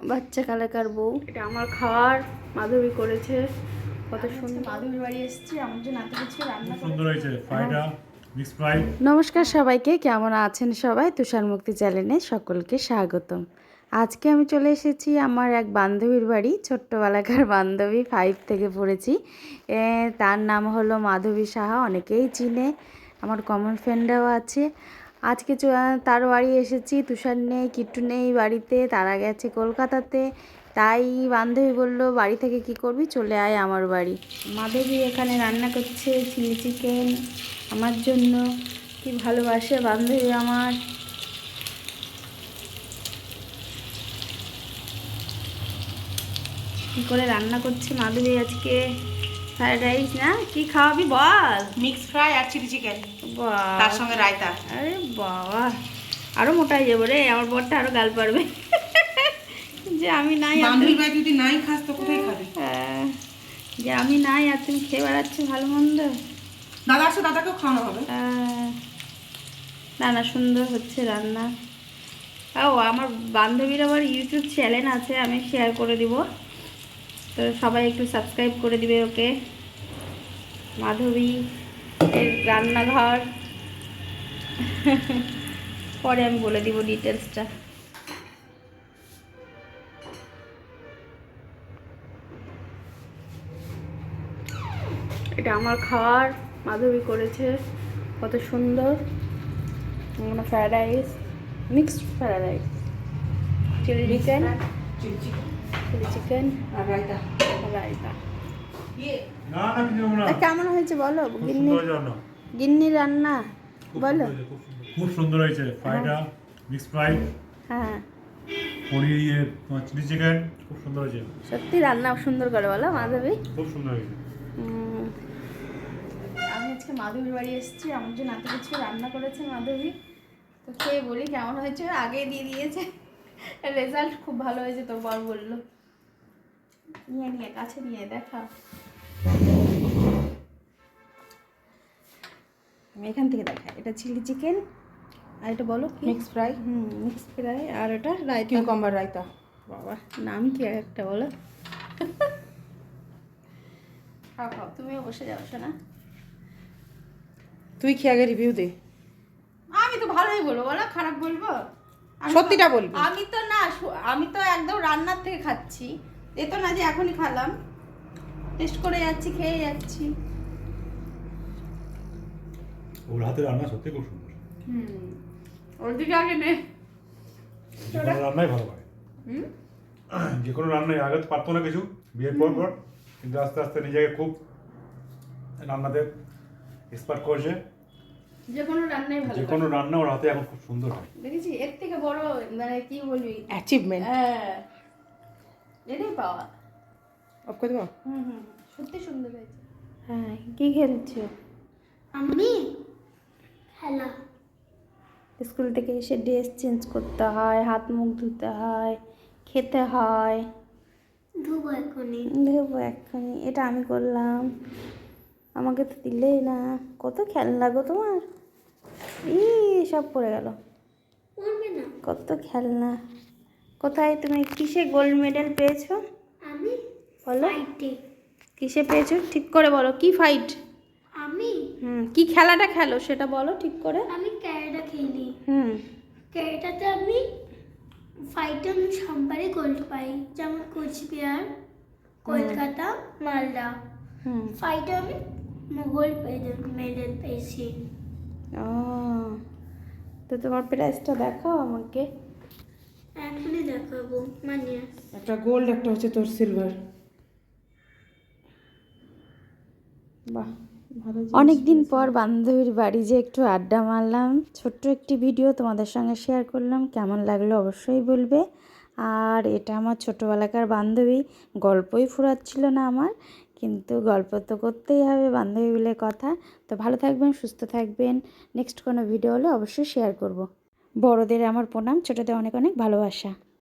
বাচ্চা কালাকার বউ। এটা আমার খাওয়ার মাধবী করেছে। কত সুন্দর। মাধবীর বাড়ি এসেছি আমার জন্য এত কিছু রান্না সুন্দর হয়েছে ফ্রাইটা নমস্কার সবাইকে কেমন আছেন সবাই? তুষার মুক্তি চ্যানেলে সকলকে স্বাগতম। আজকে আমি চলে এসেছি আমার এক বান্ধবীর বাড়ি ছোট্টবেলাকার বান্ধবী ফাইভ থেকে পড়েছি। তার নাম হলো মাধবী সাহা অনেকেই চিনে। আমার কমন ফ্রেন্ডরাও আছে। আজকে তার বাড়ি এসেছি, তুষার নেই, কিট্টু নেই বাড়িতে, তারা গেছে কলকাতাতে। তাই বান্ধবী বলল, বাড়ি থেকে কি করবি? চলে আয় আমার বাড়ি। মাধবী এখানে রান্না করছে, চিলি চিকেন আমার জন্য। কি ভালোবাসে বান্ধবী আমার। কি করে রান্না করছে মাধবী আজকে? ফ্রাইড রাইস না? কি খাওয়াবি বল? মিক্স ফ্রাই আর চিলি চিকেন তার সঙ্গে রায়তা। আরে বাবা। আরও মোটা হয়ে যাব রে আমার বরটা আরও গাল পারবে। যে আমি নাই আর বান্ধবীর যদি নাই খাস তো কোথায় খাবি? হ্যাঁ, যে আমি নাই আর তুমি খেয়ে বেড়াচ্ছ ভালো মন্দ? দাদা আসো দাদাকেও খাওয়ানো হবে। আহ, না না সুন্দর হচ্ছে রান্না। ও আমার বান্ধবীর আবার ইউটিউব চ্যানেল আছে আমি শেয়ার করে দিব। তো সবাই একটু সাবস্ক্রাইব করে দিবে ওকে। মাধবী এর রান্নাঘর। পরে আমি বলে দিব ডিটেলসটা এটা আমার খাওয়ার। মাধবী করেছে। কত সুন্দর। Fried rice mixed fried rice chilli chicken chilli chicken আর রায়তা কেমন হয়েছে বলো? গিন্নি গিন্নি রান্না বলো। খুব সুন্দর। হয়েছে। ফ্রাইটা মিক্স ফ্রাই হ্যাঁ। পনির ইয়ে চিলি চিকেন খুব সুন্দর হয়েছে। সত্যি রান্না সুন্দর করে বলো মাধবী খুব সুন্দর হয়েছে। আমি আজকে মাধবীর বাড়ি এসেছি আমার জন্য এত কিছু রান্না করেছে মাধবী তো খেয়ে বলি কেমন হয়েছে আগে দিয়ে দিয়েছে। রেজাল্ট খুব ভালো হয়েছে তোর বর বলল নিয়ে নিয়ে কাছে নিয়ে দেখা। আমি এখান থেকে দেখা এটা চিলি চিকেন আর এটা বলো কি? Mix fry. হুম মিক্স ফ্রাই আর এটা রায়তা। কিউকাম্বার রায়তা। বাবা নাম কি আর একটা বলো? খাও খাও তুমিও বসে যাও শোনা তুই খেয়ে আগে রিভিউ দে? আমি তো ভালোই বলব বলো খারাপ বলব? তো- সত্যিটা বলবি। আমি তো না আমি তো একদম রান্নার থেকে খাচ্ছি। এ তো না যে এখনই খালাম। টেস্ট করে যাচ্ছি খেয়ে যাচ্ছি। ওর হাতে রান্না সত্যি খুব সুন্দর। হুম। ওর দিকে আগে নে। রান্নাই ভালো হয় হুম? যে কোনো রান্নাই আগে তো পারতো না কিছু বিয়ের পর পর। কিন্তু আস্তে আস্তে নিজেকে খুব রান্নাতে এক্সপার্ট করছে। যে কোনো রান্নাই ভালো যে কোনো রান্না ওর হাতে এখন খুব সুন্দর হয়। দেখেছি এর থেকে বড় মানে কি বলবি? অ্যাচিভমেন্ট হ্যাঁ এটাই পাওয়া। অফ করে দেবো? হুম হুম সত্যি সুন্দর হয়েছে। হ্যাঁ কি খেলছো? আমি? হ্যালো স্কুল থেকে এসে ড্রেস চেঞ্জ করতে হয় হাত মুখ ধুতে হয় খেতে হয়। ধুবো এখনই। দেবো এক্ষুনি এটা আমি করলাম। আমাকে তো দিলেই না। কত খেলনা গো তোমার? ই সব পড়ে গেল। না। কত খেলনা। কোথায় তুমি কিসে গোল্ড মেডেল পেয়েছ? আমি বলো। ফাইটে কিসে পেয়েছ? ঠিক করে বলো কি ফাইট আমি? হুম কি খেলাটা খেলো সেটা বলো ঠিক করে। আমি ক্যারেটা খেলি। হুম। ক্যারেটাতে আমি ফাইটে আমি সববারই গোল্ড পাই। যেমন কোচবিহার কলকাতা মালদা। হুম। ফাইটে আমি গোল্ড মেডেল পেয়েছি ও তো তোমার প্রাইসটা দেখাও আমাকে। এখনই দেখাবো মানে। একটা গোল্ড একটা হচ্ছে তোর সিলভার বাহ অনেক দিন পর বান্ধবীর বাড়ি যে একটু আড্ডা মারলাম ছোট্ট একটি ভিডিও তোমাদের সঙ্গে শেয়ার করলাম কেমন লাগল অবশ্যই বলবে। আর এটা আমার ছোটোবেলাকার বান্ধবী গল্পই ফুরাচ্ছিল না আমার। কিন্তু গল্প তো করতেই হবে, বান্ধবী বলে কথা। তো ভালো থাকবেন, সুস্থ থাকবেন। নেক্সট কোনো ভিডিও হলে অবশ্যই শেয়ার করব। বড়দের আমার প্রণাম, ছোটোদের অনেক অনেক ভালোবাসা।